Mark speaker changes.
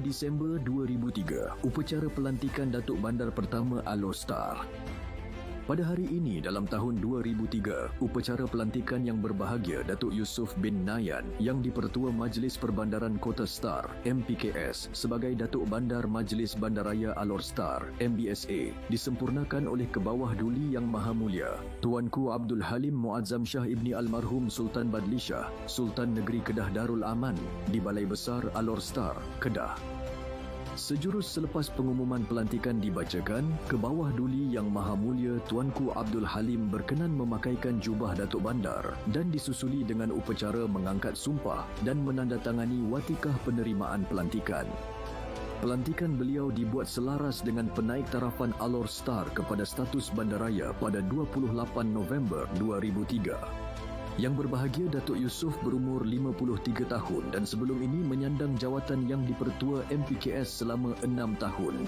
Speaker 1: Disember 2003, upacara pelantikan Datuk Bandar pertama Alor Star. Pada hari ini dalam tahun 2003, upacara pelantikan yang berbahagia Datuk Yusof bin Nayan yang dipertua Majlis Perbandaran Kota Star MPKS sebagai Datuk Bandar Majlis Bandaraya Alor Star MBSA disempurnakan oleh Kebawah Duli Yang Maha Mulia Tuanku Abdul Halim Muazzam Shah Ibni Almarhum Sultan Badli Shah Sultan Negeri Kedah Darul Aman di Balai Besar Alor Star, Kedah. Sejurus selepas pengumuman pelantikan dibacakan, ke bawah duli Yang Maha Mulia Tuanku Abdul Halim berkenan memakaikan jubah Datuk Bandar dan disusuli dengan upacara mengangkat sumpah dan menandatangani watikah penerimaan pelantikan. Pelantikan beliau dibuat selaras dengan penaik tarafan Alor Star kepada status bandaraya pada 28 November 2003. Yang berbahagia Datuk Yusof berumur 53 tahun dan sebelum ini menyandang jawatan yang dipertua MPKS selama 6 tahun.